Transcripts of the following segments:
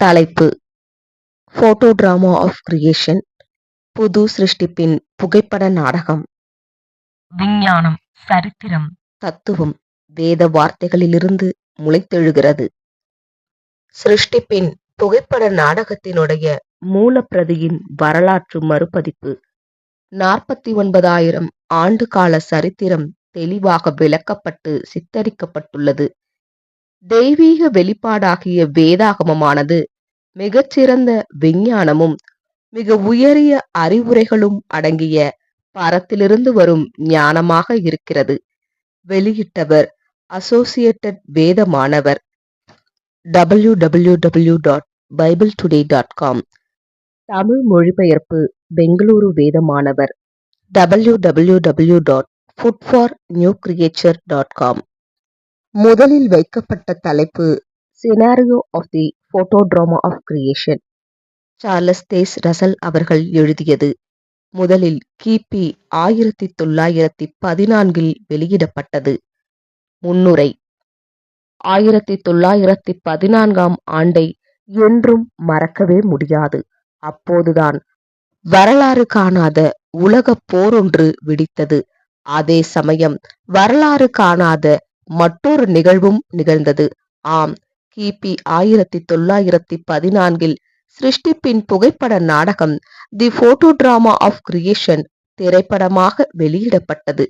தலைப்பு. Photo drama of creation புது சிருஷ்டிப்பின் புகைப்பட நாடகம். விஞ்ஞானம் சரித்திரம். தத்துவம் வேத வார்த்தைகளிலிருந்து முளைத்தெழுகிறது. சிருஷ்டிப்பின் புகைப்பட நாடகத்தினுடைய மூலப்பிரதியின் வரலாற்று மறுபதிப்பு. நாற்பத்தி ஒன்பதாயிரம் ஆண்டு கால சரித்திரம் தெளிவாக விளக்கப்பட்டு சித்தரிக்கப்பட்டுள்ளது. தெய்வீக வெளிப்பாடாகிய வேதாகமமானது மிகச்சிறந்த விஞ்ஞானமும் மிக உயரிய அறிவுரைகளும் அடங்கிய பரத்திலிருந்து வரும் ஞானமாக இருக்கிறது. வெளியிட்டவர் அசோசியேட்டட் வேத மாணவர் W W W dot Bible today dot com Tamil மொழிபெயர்ப்பு பெங்களூரு வேத மாணவர் W W W dot food for new creature dot com முதலில் வைக்கப்பட்ட தலைப்பு scenario of the photo drama of creation Charles Taze Russell அவர்கள் எழுதியது. முதலில் கிபி ஆயிரத்தி தொள்ளாயிரத்தி பதினான்கில் வெளியிடப்பட்டது. முன்னுரை. ஆயிரத்தி தொள்ளாயிரத்தி பதினான்காம் ஆண்டை என்றும் மறக்கவே முடியாது. அப்போதுதான் வரலாறு காணாத உலக போரொன்று வெடித்தது. அதே சமயம் வரலாறு காணாத மற்றொரு நிகழ்வும் நிகழ்ந்தது. ஆம் கிபி ஆயிரத்தி தொள்ளாயிரத்தி பதினான்கில் சிருஷ்டிப்பின் புகைப்பட நாடகம் the photo drama of creation திரைப்படமாக வெளியிடப்பட்டது.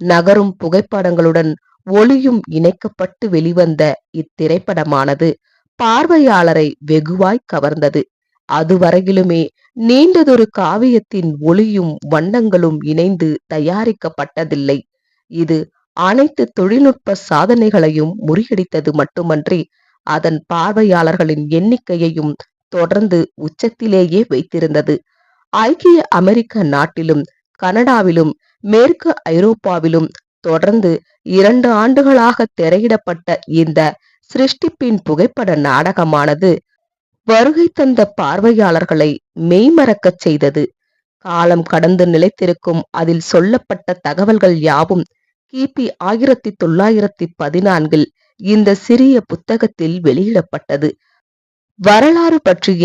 நகரும் புகைப்படங்களுடன் ஒளியும் இணைக்கப்பட்டு வெளிவந்த இத்திரைப்படமானது பார்வையாளரை வெகுவாய் கவர்ந்தது. அதுவரையிலுமே நீண்டதொரு காவியத்தின் ஒளியும் வண்ணங்களும் இணைந்து தயாரிக்கப்பட்டதில்லை. இது அனைத்து தொழில்நுட்ப சாதனைகளையும் முறியடித்தது மட்டுமன்றி அதன் பார்வையாளர்களின் எண்ணிக்கையையும் தொடர்ந்து உச்சத்திலேயே வைத்திருந்தது. ஐக்கிய அமெரிக்க நாட்டிலும் கனடாவிலும் மேற்கு ஐரோப்பாவிலும் தொடர்ந்து இரண்டு ஆண்டுகளாக திரையிடப்பட்ட இந்த சிருஷ்டிப்பின் புகைப்பட நாடகமானது வருகை தந்த பார்வையாளர்களை மெய்மறக்கச் செய்தது. காலம் கடந்து நிலைத்திருக்கும் அதில் சொல்லப்பட்ட தகவல்கள் யாவும் கிபி ஆயிரத்தி தொள்ளாயிரத்தி பதினான்கில் இந்த சிறிய புத்தகத்தில் வெளியிடப்பட்டது. வரலாறு பற்றிய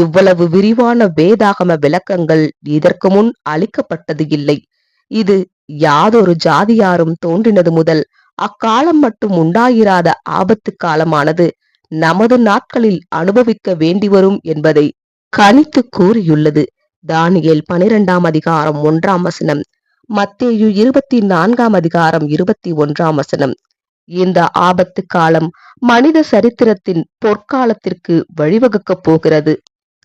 இவ்வளவு விரிவான வேதாகம விளக்கங்கள் இதற்கு முன் அளிக்கப்பட்டது இல்லை. இது யாதொரு ஜாதியாரும் தோன்றினது முதல் அக்காலம் மட்டும் உண்டாயிராத ஆபத்து காலமானது நமது நாட்களில் அனுபவிக்க வேண்டி வரும் என்பதை கணித்து கூறியுள்ளது. தானியல் பனிரெண்டாம் அதிகாரம் ஒன்றாம் வசனம். மத்தேயு இருபத்தி நான்காம் அதிகாரம் இருபத்தி ஒன்றாம் வசனம். இந்த ஆபத்து காலம் மனித சரித்திரத்தின் பொற்காலத்திற்கு வழிவகுக்கப் போகிறது.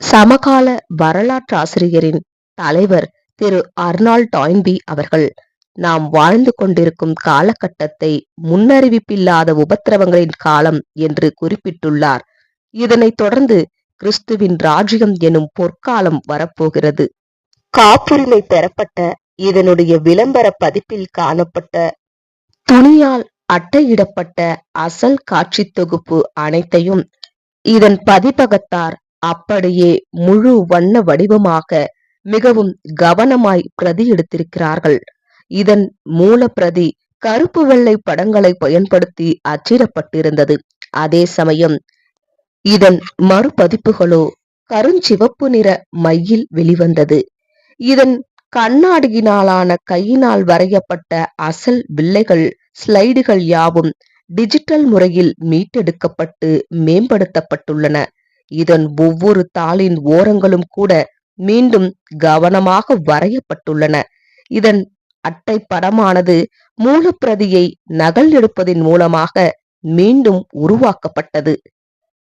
சமகால வரலாற்று ஆசிரியரின் தலைவர் திரு அர்னால்ட் டாயின்பி அவர்கள் நாம் வாழ்ந்து கொண்டிருக்கும் காலகட்டத்தை முன்னறிவிப்பில்லாத உபத்திரவங்களின் காலம் என்று குறிப்பிட்டுள்ளார். இதனைத் தொடர்ந்து கிறிஸ்துவின் ராஜ்யம் எனும் பொற்காலம் வரப்போகிறது. காப்புரிமை பெறப்பட்ட இதனுடைய விளம்பர பதிப்பில் காணப்பட்ட துணியால் அட்டையிடப்பட்ட அசல் காட்சி தொகுப்பு அனைத்தையும் இதன் பதிப்பகத்தார் அப்படியே முழு வண்ண வடிவமாக மிகவும் கவனமாய் பிரதி எடுத்திருக்கிறார்கள். இதன் மூல பிரதி கருப்பு வெள்ளை படங்களை பயன்படுத்தி அச்சிடப்பட்டிருந்தது. அதே சமயம் இதன் மறுபதிப்புகளோ கருஞ்சிவப்பு நிற மையில் வெளிவந்தது. இதன் கண்ணாடியினாலான கையினால் வரையப்பட்ட அசல் வில்லைகள் ஸ்லைடுகள் யாவும் டிஜிட்டல் முறையில் மீட்டெடுக்கப்பட்டு மேம்படுத்தப்பட்டுள்ளன. இதன் ஒவ்வொரு தாளின் ஓரங்களும் கூட மீண்டும் கவனமாக வரையப்பட்டுள்ளன. இதன் அட்டை படமானது மூலப்பிரதியை நகல் எடுப்பதன் மூலமாக மீண்டும் உருவாக்கப்பட்டது.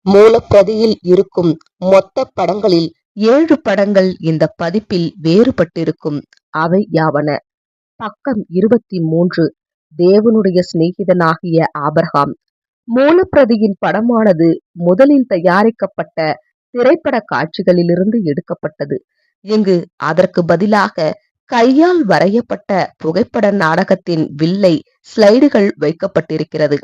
மூலப்பிரதியில் இருக்கும் மொத்த படங்களில் ஏழு படங்கள் இந்த பதிப்பில் வேறுபட்டிருக்கும். அவை யாவன? பக்கம் இருபத்தி மூன்று தேவனுடைய சிநேகிதனாகிய ஆபர்காம். மூலப்பிரதியின் படமானது முதலில் தயாரிக்கப்பட்ட திரைப்பட காட்சிகளிலிருந்து எடுக்கப்பட்டது. இங்கு அதற்கு பதிலாக கையால் வரையப்பட்ட புகைப்பட நாடகத்தின் வில்லை ஸ்லைடுகள் வைக்கப்பட்டிருக்கிறது.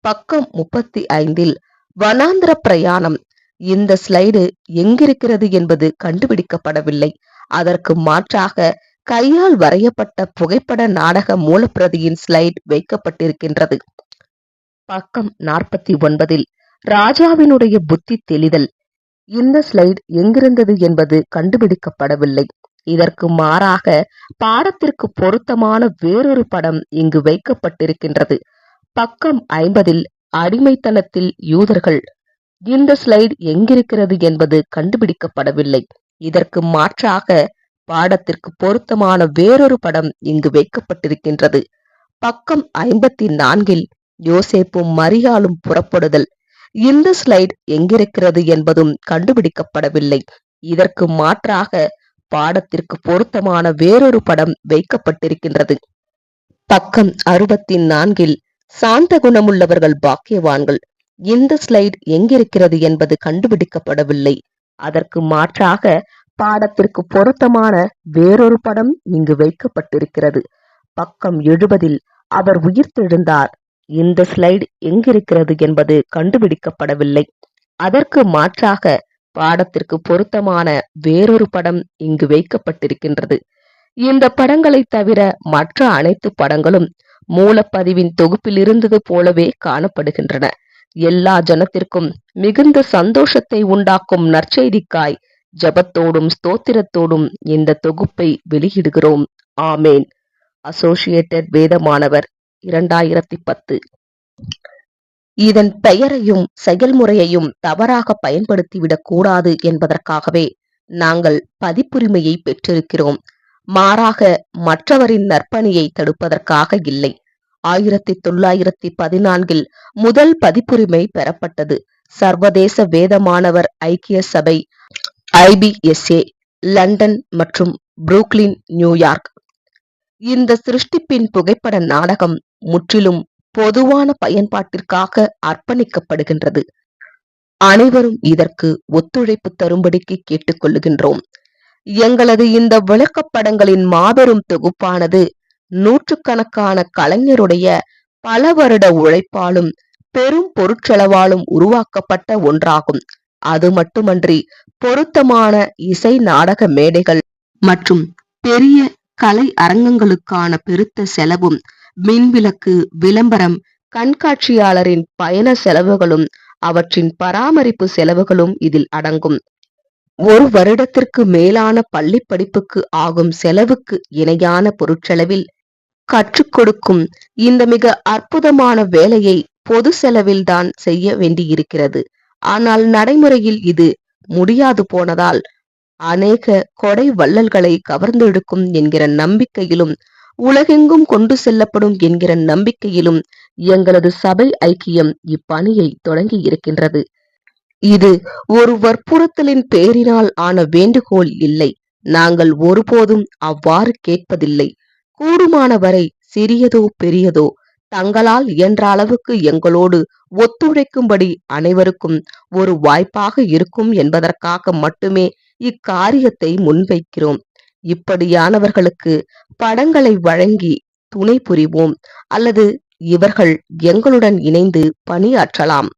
பக்கம் முப்பத்தி ஐந்தில் வனாந்திர பிரயாணம் இந்த ஸ்லைடு எங்கிருக்கிறது என்பது கண்டுபிடிக்கப்படவில்லை. அதற்கு மாற்றாக கையால் வரையப்பட்ட புகைப்பட நாடக மூலப்பிரதியின் ஸ்லைட் வைக்கப்பட்டிருக்கின்றது. பக்கம் நாற்பத்தி ஒன்பதில் ராஜாவினுடைய புத்தி தெளிதல். இந்த ஸ்லைட் எங்கிருந்தது என்பது கண்டுபிடிக்கப்படவில்லை. இதற்கு மாறாக பாடத்திற்கு பொருத்தமான வேறொரு படம் இங்கு வைக்கப்பட்டிருக்கின்றது. பக்கம் ஐம்பதில் அடிமைத்தனத்தில் யூதர்கள் இந்த ஸ்லைடு எங்கிருக்கிறது என்பது கண்டுபிடிக்கப்படவில்லை. இதற்கு மாற்றாக பாடத்திற்கு பொருத்தமான வேறொரு படம் இங்கு வைக்கப்பட்டிருக்கின்றது. பக்கம் ஐம்பத்தி நான்கில் யோசேப்பும் மரியாளும் புறப்படுதல். இந்த ஸ்லைடு எங்கிருக்கிறது என்பதும் கண்டுபிடிக்கப்படவில்லை. இதற்கு மாற்றாக பாடத்திற்கு பொருத்தமான வேறொரு படம் வைக்கப்பட்டிருக்கின்றது. பக்கம் அறுபத்தி நான்கில் சாந்த குணமுள்ளவர்கள் பாக்கியவான்கள். இந்த ஸ்லைடு எங்கிருக்கிறது என்பது கண்டுபிடிக்கப்படவில்லை. அதற்கு மாற்றாக பாடத்திற்கு பொருத்தமான வேறொரு படம் இங்கு வைக்கப்பட்டிருக்கிறது. பக்கம் எழுபதில் அவர் உயிர்த்தெழுந்தார். இந்த ஸ்லைடு எங்கிருக்கிறது என்பது கண்டுபிடிக்கப்படவில்லை. அதற்கு மாற்றாக பாடத்திற்கு பொருத்தமான வேறொரு படம் இங்கு வைக்கப்பட்டிருக்கின்றது. இந்த படங்களை தவிர மற்ற அனைத்து படங்களும் மூலப்பதிவின் தொகுப்பில் இருந்தது போலவே காணப்படுகின்றன. எல்லா ஜனத்திற்கும் மிகுந்த சந்தோஷத்தை உண்டாக்கும் நற்செய்திக்காய். ஜபத்தோடும் ஸ்தோத்திரத்தோடும் இந்த தொகுப்பை வெளியிடுகிறோம். ஆமேன். அசோசியேட்டட் வேதமானவர் இரண்டாயிரத்தி பத்து. இதன் பெயரையும் செயல்முறையையும் தவறாக பயன்படுத்திவிடக் கூடாது என்பதற்காகவே நாங்கள் பதிப்புரிமையை பெற்றிருக்கிறோம். மாறாக மற்றவரின் நற்பணியை தடுப்பதற்காக இல்லை. ஆயிரத்தி தொள்ளாயிரத்தி பதினான்கில் முதல் பதிப்புரிமை பெறப்பட்டது. சர்வதேச வேதமானவர் ஐக்கிய சபை ஐபிஎஸ்ஏ லண்டன் மற்றும் புரூக்ளின் நியூயார்க். இந்த சிருஷ்டிப்பின் புகைப்பட நாடகம் முற்றிலும் பொதுவான பயன்பாட்டிற்காக அர்ப்பணிக்கப்படுகின்றது. அனைவரும் இதற்கு ஒத்துழைப்பு தரும்படிக்கு கேட்டுக்கொள்ளுகின்றோம். எங்களது இந்த விளக்கப்படங்களின் மாபெரும் தொகுப்பானது நூற்றுக்கணக்கான கலைஞருடைய பல வருட உழைப்பாலும் பெரும் பொருட்செலவாலும் உருவாக்கப்பட்ட ஒன்றாகும். அது மட்டுமன்றி பொருத்தமான இசை நாடக மேடைகள் மற்றும் பெரிய கலை அரங்கங்களுக்கான பெருத்த செலவும் மின்விளக்கு விளம்பரம் கண்காட்சியாளரின் பயண செலவுகளும் அவற்றின் பராமரிப்பு செலவுகளும் இதில் அடங்கும். ஒரு வருடத்திற்கு மேலான பள்ளி படிப்புக்கு ஆகும் செலவுக்கு இணையான பொருட்செலவில் கற்றுக் கொடுக்கும் இந்த மிக அற்புதமான வேலையை பொது செலவில் தான் செய்ய வேண்டியிருக்கிறது. ஆனால் நடைமுறையில் இது முடியாது போனதால் அநேக கொடை வள்ளல்களை கவர்ந்தெடுக்கும் என்கிற நம்பிக்கையிலும் உலகெங்கும் கொண்டு செல்லப்படும் என்கிற நம்பிக்கையிலும் எங்களது சபை ஐக்கியம் இப்பணியை தொடங்கி இருக்கின்றது இது ஒரு வற்புறுத்தலின் பேரினால் ஆன வேண்டுகோள் இல்லை. நாங்கள் ஒருபோதும் அவ்வாறு கேட்பதில்லை. கூடுமான வரை சிறியதோ பெரியதோ தங்களால் இயன்ற அளவுக்கு எங்களோடு ஒத்துழைக்கும்படி அனைவருக்கும் ஒரு வாய்ப்பாக இருக்கும் என்பதற்காக மட்டுமே இக்காரியத்தை முன்வைக்கிறோம். இப்படியானவர்களுக்கு படங்களை வழங்கி துணை புரிவோம் அல்லது இவர்கள் எங்களுடன் இணைந்து பணியாற்றலாம்.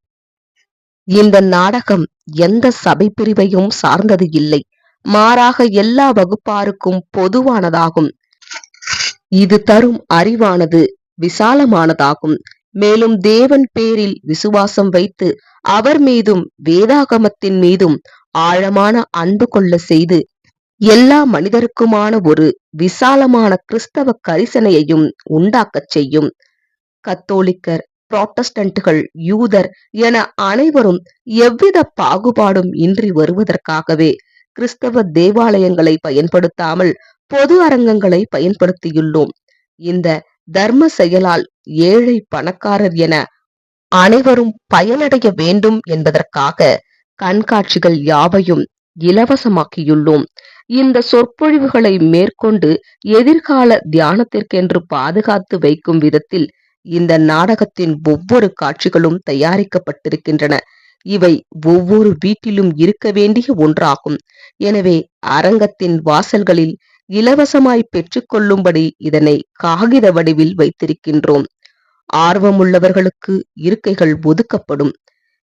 இந்த நாடகம் எந்த சபை பிரிவையும் சார்ந்தது இல்லை. மாறாக எல்லா வகுப்பாருக்கும் பொதுவானதாகும். இது தரும் அறிவானது விசாலமானதாகும். மேலும் தேவன் பேரில் விசுவாசம் வைத்து அவர் மீதும் வேதாகமத்தின் மீதும் ஆழமான அன்பு கொள்ள செய்து எல்லா மனிதருக்குமான ஒரு விசாலமான கிறிஸ்தவ கரிசனையையும் உண்டாக்கச் செய்யும். கத்தோலிக்கர் புராட்டஸ்டன்ட்டுகள் யூதர் என அனைவரும் எவ்வித பாகுபாடும் இன்றி வருவதற்காகவே கிறிஸ்தவ தேவாலயங்களை பயன்படுத்தாமல் பொது அரங்கங்களை பயன்படுத்தியுள்ளோம். இந்த தர்ம செயலால் ஏழை பணக்காரர் என அனைவரும் பயனடைய வேண்டும் என்பதற்காக கண்காட்சிகள் யாவையும் இலவசமாக்கியுள்ளோம். இந்த சொற்பொழிவுகளை மேற்கொண்டு எதிர்கால தியானத்திற்கென்று பாதுகாத்து வைக்கும் விதத்தில் இந்த நாடகத்தின் ஒவ்வொரு காட்சிகளும் தயாரிக்கப்பட்டிருக்கின்றன. இவை ஒவ்வொரு வீட்டிலும் இருக்க வேண்டிய ஒன்றாகும். எனவே அரங்கத்தின் வாசல்களில் இலவசமாய் பெற்றுக்கொள்ளும்படி இதனை காகித வடிவில் வைத்திருக்கின்றோம். ஆர்வமுள்ளவர்களுக்கு இருக்கைகள் ஒதுக்கப்படும்.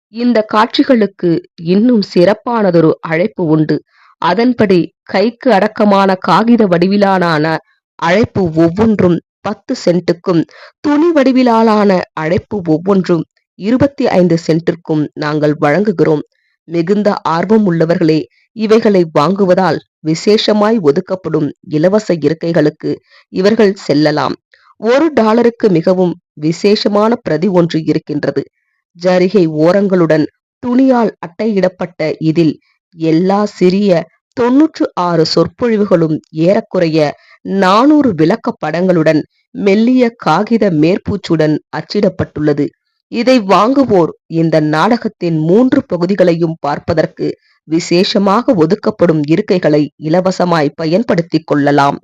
இந்த காட்சிகளுக்கு இன்னும் சிறப்பானதொரு அழைப்பு உண்டு. அதன்படி கைக்கு அடக்கமான காகித வடிவிலான அழைப்பு ஒவ்வொன்றும் பத்து சென்ட்டுக்கும் துணி வடிவிலான அழைப்பு ஒவ்வொன்றும் இருபத்தி ஐந்து சென்ட்டிற்கும் நாங்கள் வழங்குகிறோம். மிகுந்த ஆர்வம் உள்ளவர்களே இவைகளை வாங்குவதால் விசேஷமாய் ஒதுக்கப்படும் இலவச இருக்கைகளுக்கு இவர்கள் செல்லலாம். ஒரு டாலருக்கு மிகவும் விசேஷமான பிரதி ஒன்று இருக்கின்றது. ஜரிகை ஓரங்களுடன் துணியால் அட்டையிடப்பட்ட இதில் எல்லா சிறிய தொன்னூற்று ஆறு சொற்பொழிவுகளும் ஏறக்குறைய நானூறு விளக்க படங்களுடன் மெல்லிய காகித மேற்பூச்சுடன் அச்சிடப்பட்டுள்ளது. இதை வாங்குவோர் இந்த நாடகத்தின் மூன்று பகுதிகளையும் பார்ப்பதற்கு விசேஷமாக ஒதுக்கப்படும் இருக்கைகளை இலவசமாய் பயன்படுத்திக் கொள்ளலாம்.